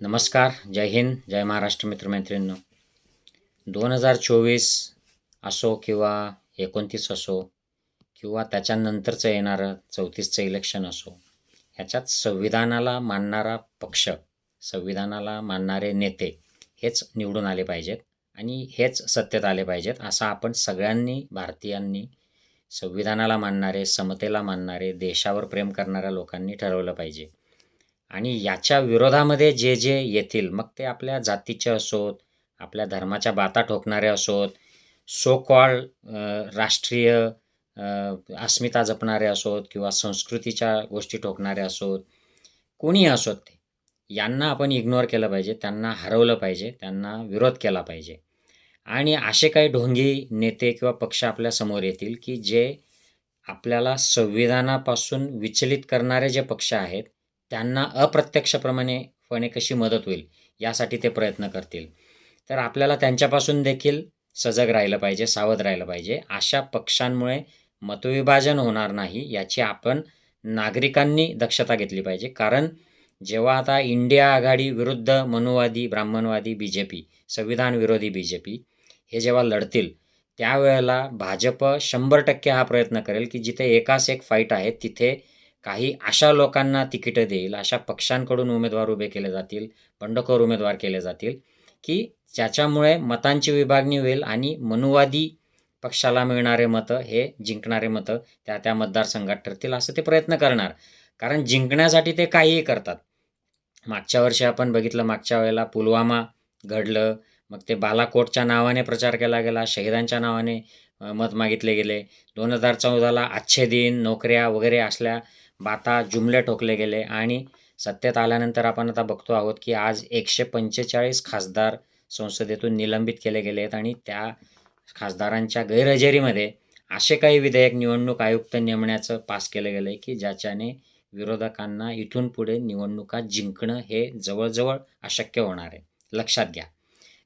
नमस्कार जय हिंद जय महाराष्ट्र मित्रमैत्रिणींनो दोन हजार चोवीस असो किंवा एकोणतीस असो किंवा त्याच्यानंतरचं येणारं चौतीसचं इलेक्शन असो ह्याच्यात संविधानाला मानणारा पक्ष संविधानाला मानणारे नेते हेच निवडून आले पाहिजेत आणि हेच सत्तेत आले पाहिजेत असं आपण सगळ्यांनी भारतीयांनी संविधानाला मानणारे समतेला मानणारे देशावर प्रेम करणाऱ्या लोकांनी ठरवलं पाहिजे. आणि याच्या विरोधामध्ये जे जे येतील मग ते आपल्या जातीचे असोत आपल्या धर्माच्या बाता ठोकणारे असोत सो कॉल राष्ट्रीय अस्मिता जपणारे असोत किंवा संस्कृतीच्या गोष्टी ठोकणारे असोत कोणी असोत ते यांना आपण इग्नोर केलं पाहिजे त्यांना हरवलं पाहिजे त्यांना विरोध केला पाहिजे. आणि असे काही ढोंगी नेते किंवा पक्ष आपल्यासमोर येतील की जे आपल्याला संविधानापासून विचलित करणारे जे पक्ष आहेत त्यांना अप्रत्यक्षप्रमाणे पणे कशी मदत होईल यासाठी ते प्रयत्न करतील. तर आपल्याला त्यांच्यापासून देखील सजग राहिलं पाहिजे सावध राहिलं पाहिजे. अशा पक्षांमुळे मतविभाजन होणार नाही याची आपण नागरिकांनी दक्षता घेतली पाहिजे. कारण जेव्हा आता इंडिया आघाडी विरुद्ध मनुवादी ब्राह्मणवादी बी जे पी संविधान विरोधी बी जे पी हे जेव्हा लढतील त्यावेळेला भाजप शंभर टक्के हा प्रयत्न करेल की जिथे एकास एक फाईट आहे तिथे काही अशा लोकांना तिकीटं देईल अशा पक्षांकडून उमेदवार उभे केले जातील बंडखोर उमेदवार केले जातील की ज्याच्यामुळे मतांची विभागणी होईल आणि मनुवादी पक्षाला मिळणारे मतं हे जिंकणारे मतं त्या त्या मतदारसंघात ठरतील असं ते प्रयत्न करणार. कारण जिंकण्यासाठी ते काहीही करतात. मागच्या वर्षी आपण बघितलं मागच्या वेळेला पुलवामा घडलं मग ते बालाकोटच्या नावाने प्रचार केला गेला शहीदांच्या नावाने मत मागितले गेले. दोन हजार चौदाला अच्छे दिन नोकऱ्या वगैरे असल्या बाता जुमले ठोकले गेले आणि सत्तेत आल्यानंतर आपण आता बघतो आहोत की आज एकशे पंचेचाळीस खासदार संसदेतून निलंबित केले गेले आहेत आणि त्या खासदारांच्या गैरहजेरीमध्ये असे काही विधेयक निवडणूक आयुक्त नेमण्याचं पास केलं गेलं आहे की ज्याच्याने विरोधकांना इथून पुढे निवडणुका जिंकणं हे जवळजवळ अशक्य होणार आहे. लक्षात घ्या.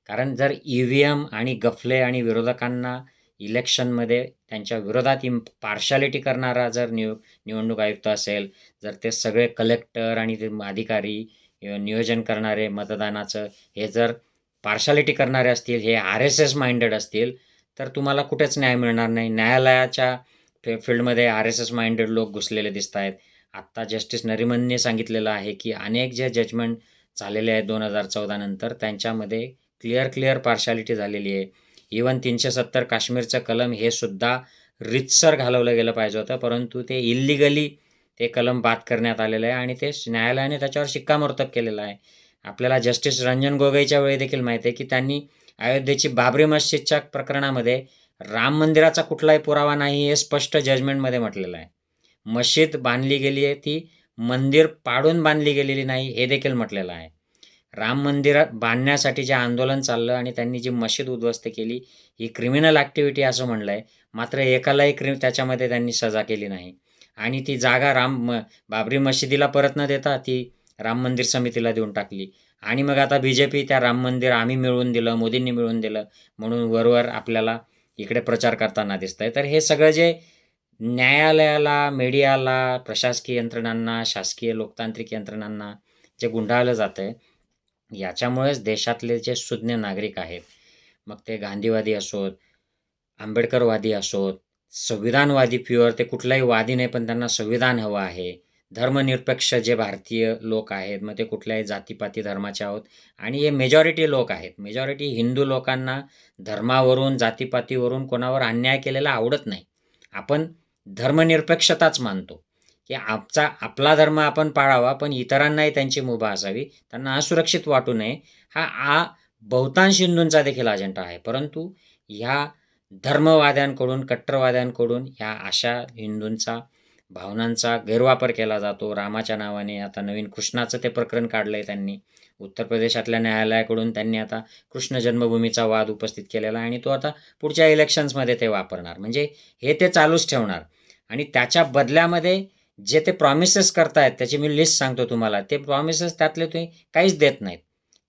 कारण जर ई व्ही एम आणि गफले आणि विरोधकांना इलेक्शनमध्ये त्यांच्या विरोधात इम पार्शालिटी करणारा जर निव निवडणूक आयुक्त असेल जर ते सगळे कलेक्टर आणि ते अधिकारी नियोजन करणारे मतदानाचं हे जर पार्शालिटी करणारे असतील हे आर एस एस माइंडेड असतील तर तुम्हाला कुठेच न्याय मिळणार नाही. न्यायालयाच्या फे फील्डमध्ये आर एस एस माइंडेड लोक घुसलेले दिसत आहेत. आत्ता जस्टिस नरिमनने सांगितलेलं आहे की अनेक जे जजमेंट झालेले आहेत दोन हजार चौदानंतर त्यांच्यामध्ये क्लिअर क्लिअर पार्शालिटी झालेली आहे. इवन तीनशे सत्तर काश्मीरचं कलम हे सुद्धा रितसर घालवलं गेलं पाहिजे होतं परंतु ते इल्लिगली ते कलम बाद करण्यात आलेलं आहे आणि ते न्यायालयाने त्याच्यावर शिक्कामोर्तब केलेलं आहे. आपल्याला जस्टिस रंजन गोगोईच्या वेळी देखील माहिती आहे की त्यांनी अयोध्येची बाबरी मस्जिदच्या प्रकरणामध्ये राम मंदिराचा कुठलाही पुरावा नाही हे स्पष्ट जजमेंटमध्ये म्हटलेलं आहे. मशीद बांधली गेली आहे ती मंदिर पाडून बांधली गेलेली नाही हे देखील म्हटलेलं आहे. राम मंदिरात बांधण्यासाठी जे आंदोलन चाललं आणि त्यांनी जी मशीद उद्ध्वस्त केली ही क्रिमिनल ॲक्टिव्हिटी असं म्हणलं आहे मात्र एकालाही क्रि त्याच्यामध्ये त्यांनी सजा केली नाही. आणि ती जागा राम म बाबरी मशिदीला परत न देता ती राम मंदिर समितीला देऊन टाकली. आणि मग आता बी जे पी त्या राम मंदिर आम्ही मिळवून दिलं मोदींनी मिळवून दिलं म्हणून वरवर आपल्याला इकडे प्रचार करताना दिसत आहे तर हे सगळं जे न्यायालयाला मीडियाला प्रशासकीय यंत्रणांना शासकीय लोकतांत्रिक यंत्रणांना जे गुंडाळलं जातं आहे याच्यामुळेच देशातले जे सुज्ञ नागरिक आहेत मग ते गांधीवादी असोत आंबेडकरवादी असोत संविधानवादी प्युअर ते कुठलाही वादी नाही पण त्यांना संविधान हवं आहे. धर्मनिरपेक्ष जे भारतीय लोक आहेत मग ते कुठल्याही जातीपाती धर्माचे आहोत. आणि हे मेजॉरिटी लोक आहेत. मेजॉरिटी हिंदू लोकांना धर्मावरून जातीपातीवरून कोणावर अन्याय केलेला आवडत नाही. आपण धर्मनिरपेक्षताच मानतो. की आपचा आपला धर्म आपण पाळावा पण इतरांनाही त्यांची मुभा असावी. त्यांना असुरक्षित वाटू नये. हा आ बहुतांश हिंदूंचा देखील अजेंडा आहे. परंतु ह्या धर्मवाद्यांकडून कट्टरवाद्यांकडून ह्या अशा हिंदूंचा भावनांचा गैरवापर केला जातो. रामाच्या नावाने आता नवीन कृष्णाचं ते प्रकरण काढलं आहे त्यांनी. उत्तर प्रदेशातल्या न्यायालयाकडून त्यांनी आता कृष्ण जन्मभूमीचा वाद उपस्थित केलेला आहे आणि तो आता पुढच्या इलेक्शन्समध्ये ते वापरणार. म्हणजे हे ते चालूच ठेवणार. आणि त्याच्या बदल्यामध्ये जे ते प्रॉमिसेस करतायत त्याची मी लिस्ट सांगतो तुम्हाला. ते प्रॉमिसेस त्यातले तुम्ही काहीच देत नाहीत.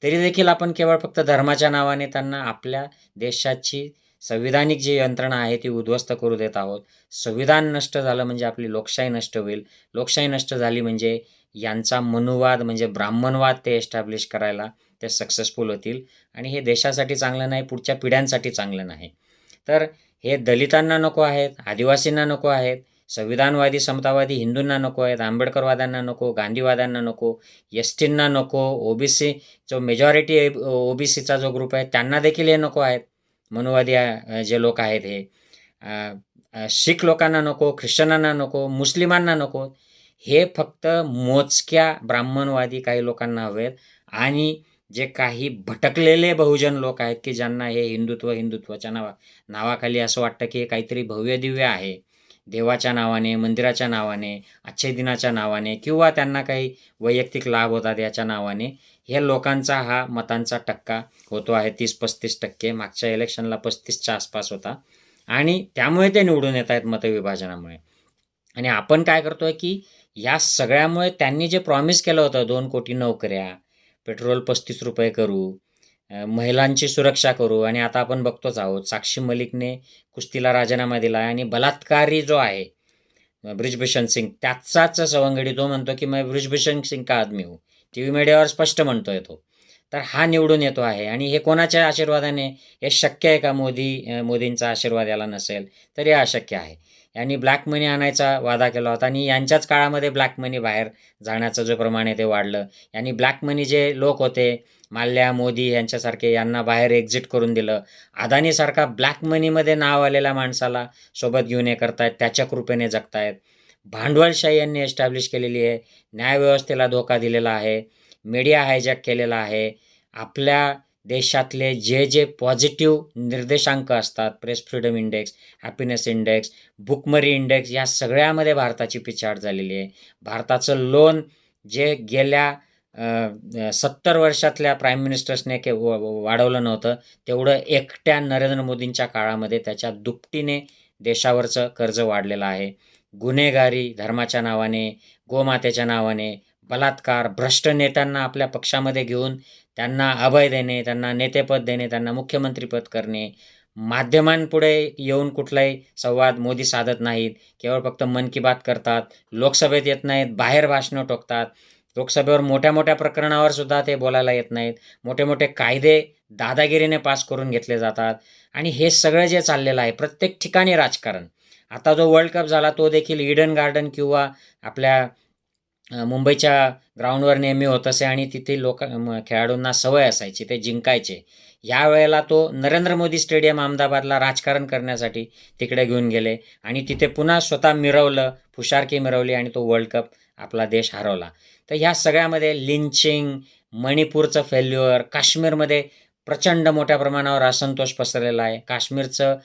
तरी देखील आपण केवळ फक्त धर्माच्या नावाने त्यांना आपल्या देशाची संविधानिक जी यंत्रणा आहे ती उद्ध्वस्त करू देत आहोत. संविधान नष्ट झालं म्हणजे आपली लोकशाही नष्ट होईल. लोकशाही नष्ट झाली म्हणजे यांचा मनुवाद म्हणजे ब्राह्मणवाद ते एस्टॅब्लिश करायला ते सक्सेसफुल होतील. आणि हे देशासाठी चांगलं नाही पुढच्या पिढ्यांसाठी चांगलं नाही. तर हे दलितांना नको आहेत आदिवासींना नको आहेत. संविधानवादी समतावादी हिंदूंना नको आहेत आंबेडकरवाद्यांना नको गांधीवाद्यांना नको एस टींना नको ओबीसी जो मेजॉरिटी ओबीसीचा जो ग्रुप आहे त्यांना देखील हे नको आहेत. मनुवादी जे लोक आहेत हे शीख लोकांना नको ख्रिश्चनांना नको मुस्लिमांना नको हे फक्त मोजक्या ब्राह्मणवादी काही लोकांना हवेत आणि जे काही भटकलेले बहुजन लोक आहेत की ज्यांना हे हिंदुत्व हिंदुत्वाच्या नावा नावाखाली असं वाटतं की हे काहीतरी भव्य दिव्य आहे. देवाच्या नावाने मंदिराच्या नावाने अच्छे दिनाच्या नावाने किंवा त्यांना काही वैयक्तिक लाभ होतात याच्या नावाने हे लोकांचा हा मतांचा टक्का होतो आहे. तीस पस्तीस टक्के. मागच्या इलेक्शनला पस्तीसच्या आसपास होता. आणि त्यामुळे ते निवडून येत आहेत मतविभाजनामुळे. आणि आपण काय करतोय की या सगळ्यामुळे त्यांनी जे प्रॉमिस केलं होतं दोन कोटी नोकऱ्या पेट्रोल पस्तीस रुपये करू महिलांची सुरक्षा करू आणि आता आपण बघतोच आहोत साक्षी मलिकने कुस्तीला राजीनामा दिला आहे आणि बलात्कारी जो आहे ब्रिजभूषण सिंग त्याचाच सवंगडी तो म्हणतो की मग ब्रिजभूषण सिंग का आदमी हो? टी व्ही मीडियावर स्पष्ट म्हणतोय तो. तर हा निवडून येतो आहे आणि हे कोणाच्या आशीर्वादाने? हे शक्य आहे का मोदी मोदींचा आशीर्वाद याला नसेल तर हे अशक्य आहे. यांनी ब्लॅक मनी आणायचा वादा केला होता आणि यांच्याच काळामध्ये ब्लॅक मनी बाहेर जाण्याचं जो प्रमाण आहे ते वाढलं. यांनी ब्लॅक मनी जे लोक होते माल्या मोदी यांच्यासारखे यांना बाहेर एक्झिट करून दिलं. अदानीसारखा ब्लॅक मनीमध्ये नाव आलेल्या माणसाला सोबत घेऊन हे करतायत त्याच्या कृपेने जगतायत. भांडवलशाही यांनी एस्टॅब्लिश केलेली आहे न्यायव्यवस्थेला धोका दिलेला आहे मीडिया हायजॅक केलेला आहे. आपल्या देशातले जे जे पॉझिटिव्ह निर्देशांक असतात press freedom index happiness index बुकमरी index या सगळ्यामध्ये भारताची पिछाड झालेली आहे. भारताचं लोन जे गेल्या सत्तर वर्षातल्या प्राईम मिनिस्टर्सने के वाढवलं नव्हतं तेवढं एकट्या नरेंद्र मोदींच्या काळामध्ये त्याच्या दुपटीने देशावरचं कर्ज वाढलेलं आहे. गुन्हेगारी धर्माच्या नावाने गोमातेच्या नावाने बलात्कार भ्रष्ट नेत्यांना आपल्या पक्षामध्ये घेऊन त्यांना अभय देणे त्यांना नेतेपद देणे त्यांना मुख्यमंत्रीपद करणे माध्यमांपुढे येऊन कुठलाही संवाद मोदी साधत नाहीत. केवळ फक्त मन की बात करतात. लोकसभेत येत नाहीत बाहेर भाषणं टोकतात. लोकसभेवर मोठ्या मोठ्या प्रकरणावर सुद्धा ते बोलायला येत नाहीत. मोठे मोठे कायदे दादागिरीने पास करून घेतले जातात. आणि हे सगळं जे चाललेलं आहे प्रत्येक ठिकाणी राजकारण. आता जो वर्ल्ड कप झाला तो देखील इडन गार्डन किंवा आपल्या मुंबईच्या ग्राउंडवर नेहमी होत असे आणि तिथे लोक म, खेळाडूंना सवय असायची ते जिंकायचे. या वेळेला तो नरेंद्र मोदी स्टेडियम अहमदाबादला राजकारण करण्यासाठी तिकडे घेऊन गेले आणि तिथे पुन्हा स्वतः मिरवलं फुशारकी मिरवली आणि तो वर्ल्ड कप आपला देश हरवला. तर ह्या सगळ्यामध्ये लिंचिंग मणिपूरचं फेल्युअर काश्मीरमध्ये प्रचंड मोठ्या प्रमाणावर असंतोष पसरलेला आहे. काश्मीरचं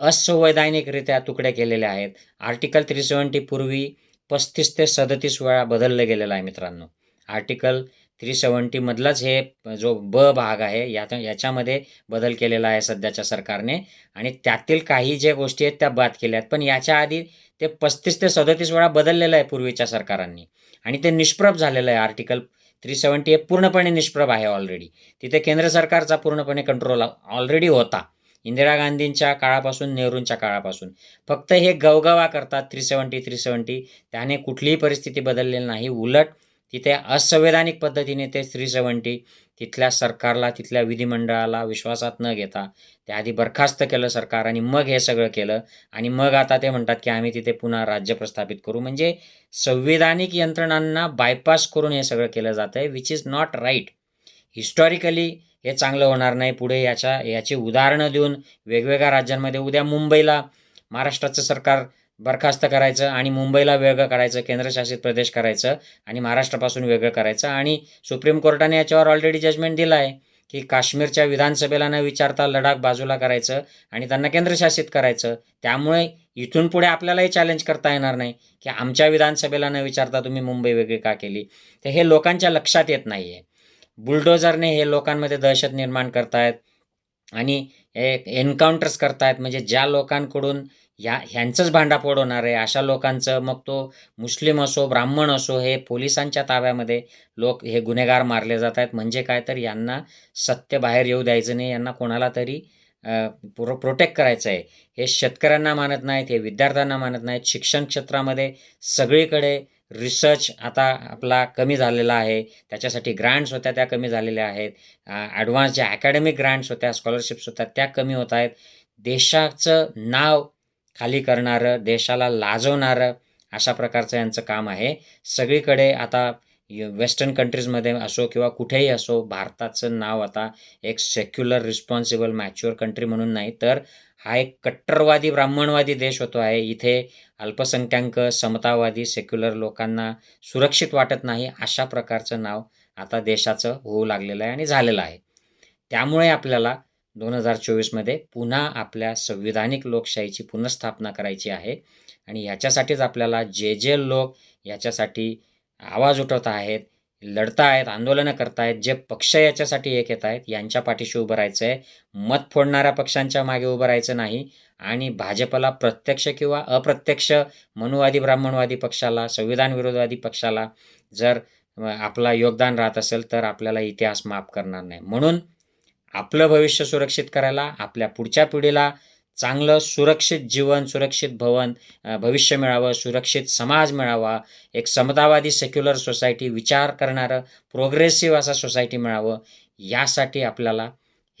असंवैधानिकरित्या तुकडे केलेले आहेत. आर्टिकल थ्री सेवन्टी पूर्वी पस्तीस ते सदतीस वेळा बदललं गेलेलं आहे मित्रांनो. आर्टिकल थ्री सेवन्टीमधलाच हे जो ब भाग आहे या याच्यामध्ये बदल केलेला आहे सध्याच्या सरकारने. आणि त्यातील काही ज्या गोष्टी आहेत त्या बाद केल्या आहेत. पण याच्या आधी ते पस्तीस ते सदतीस वेळा बदललेलं आहे पूर्वीच्या सरकारांनी. आणि ते निष्प्रभ झालेलं आहे. आर्टिकल थ्री सेवन्टी हे पूर्णपणे निष्प्रभ आहे ऑलरेडी तिथे केंद्र सरकारचा पूर्णपणे कंट्रोल ऑलरेडी होता. इंदिरा गांधींच्या काळापासून नेहरूंच्या काळापासून. फक्त हे गवगवा करतात थ्री सेवन्टी थ्री सेवन्टी त्याने कुठलीही परिस्थिती बदललेली नाही. उलट तिथे असंवैधानिक पद्धतीने ते थ्री सेवन्टी तिथल्या सरकारला तिथल्या विधिमंडळाला विश्वासात न घेता त्याआधी बरखास्त केलं सरकार आणि मग हे सगळं केलं. आणि मग आता ते म्हणतात की आम्ही तिथे पुन्हा राज्य प्रस्थापित करू. म्हणजे संविधानिक यंत्रणांना बायपास करून हे सगळं केलं जातं आहे which is not right historically हे चांगलं होणार नाही. पुढे याच्या याची उदाहरणं देऊन वेगवेगळ्या राज्यांमध्ये उद्या मुंबईला महाराष्ट्राचं सरकार बरखास्त करायचं आणि मुंबईला वेगळं करायचं केंद्रशासित प्रदेश करायचं आणि महाराष्ट्रापासून वेगळं करायचं आणि सुप्रीम कोर्टाने याच्यावर ऑलरेडी जजमेंट दिलं आहे की काश्मीरच्या विधानसभेला न विचारता लडाख बाजूला करायचं आणि त्यांना केंद्रशासित करायचं. त्यामुळे इथून पुढे आपल्यालाही चॅलेंज करता येणार नाही की आमच्या विधानसभेला न विचारता तुम्ही मुंबई वेगळी का केली? तर हे लोकांच्या लक्षात येत नाही आहे बुलडोझरने हे लोकांमध्ये दहशत निर्माण करतायत आणि हे एन्काउंटर्स करतायत. म्हणजे ज्या लोकांकडून या ह्यांचंच भांडाफोड होणार आहे अशा लोकांचं मग तो मुस्लिम असो ब्राह्मण असो हे पोलिसांच्या ताब्यामध्ये लोक हे गुन्हेगार मारले जात आहेत म्हणजे काय तर यांना सत्य बाहेर येऊ द्यायचं नाही यांना कोणाला तरी प्रो प्रोटेक्ट करायचं आहे. हे शेतकऱ्यांना मानत नाहीत हे विद्यार्थ्यांना मानत नाहीत. शिक्षण क्षेत्रामध्ये सगळीकडे रिसर्च आता आपला कमी झालेला आहे. त्याच्यासाठी ग्रँट्स होत्या त्या कमी झालेल्या आहेत. ॲडव्हान्स ज्या अकॅडमिक ग्रँट्स होत्या स्कॉलरशिप्स होत्या त्या कमी होत आहेत. देशाचं नाव खाली करणारं देशाला लाजवणारं अशा प्रकारचं यांचं काम आहे. सगळीकडे आता वेस्टर्न कंट्रीजमध्ये असो किंवा कुठेही असो भारताचं नाव आता एक सेक्युलर रिस्पॉन्सिबल मॅच्युअर कंट्री म्हणून नाही तर हा एक कट्टरवादी ब्राह्मणवादी देश होतो आहे. इथे अल्पसंख्याक समतावादी सेक्युलर लोकांना सुरक्षित वाटत नाही अशा प्रकारचं नाव आता देशाचं होऊ लागलेलं आहे आणि झालेलं आहे. त्यामुळे आपल्याला दोन हजार चोवीसमध्ये पुन्हा आपल्या संविधानिक लोकशाहीची पुनर्स्थापना करायची आहे. आणि ह्याच्यासाठीच आपल्याला जे जे लोक याच्यासाठी आवाज उठवत आहेत लढत आहेत आंदोलनं करतायत जे पक्ष याच्यासाठी एक येत आहेत यांच्या पाठीशी उभं राहायचं आहे मत फोडणाऱ्या पक्षांच्या मागे उभं राहायचं नाही आणि भाजपला प्रत्यक्ष किंवा अप्रत्यक्ष मनुवादी ब्राह्मणवादी पक्षाला संविधान विरोधवादी पक्षाला जर आपला योगदान राहत असेल तर आपल्याला इतिहास माफ करणार नाही. म्हणून आपलं भविष्य सुरक्षित करायला आपल्या पुढच्या पिढीला चांगलं सुरक्षित जीवन सुरक्षित भवन भविष्य मिळावं सुरक्षित समाज मिळावा एक समतावादी सेक्युलर सोसायटी विचार करणारं प्रोग्रेसिव्ह असा सोसायटी मिळावं यासाठी आपल्याला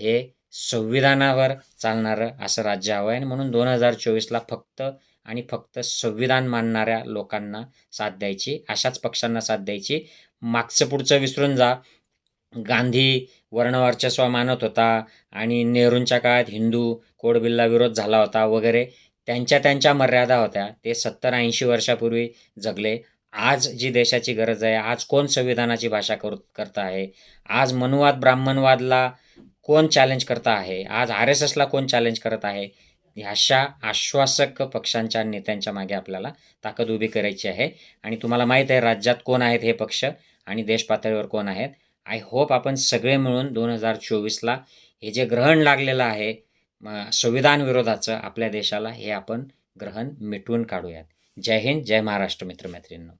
हे संविधानावर चालणारं असं राज्य हवं आहे. आणि म्हणून दोन हजार चोवीसला फक्त आणि फक्त संविधान मानणाऱ्या लोकांना साथ द्यायची अशाच पक्षांना साथ द्यायची. मागचं पुढचं विसरून जा. गांधी वर्णवर्चस्व मानत होता आणि नेहरूंच्या काळात हिंदू कोडबिलला विरोध झाला होता वगैरे त्यांच्या त्यांच्या मर्यादा होत्या. ते सत्तर ऐंशी वर्षापूर्वी जगले. आज जी देशाची गरज आहे आज कोण संविधानाची भाषा करू करता आहे? आज मनुवाद ब्राह्मणवादला कोण चॅलेंज करता आहे? आज आर एस एसला कोण चॅलेंज करत आहे? अशा आश्वासक पक्षांच्या नेत्यांच्या मागे आपल्याला ताकद उभी करायची आहे. आणि तुम्हाला माहीत आहे राज्यात कोण आहेत हे पक्ष? आणि देश पातळीवर कोण आहेत? आय होप आपण सगळे मिळून दोन हजार चोवीसला हे जे ग्रहण लागलेलं आहे संविधान विरोधाचं आपल्या देशाला हे आपण ग्रहण मिटवून काढूयात. जय हिंद जय महाराष्ट्र मित्रमैत्रिणींनो.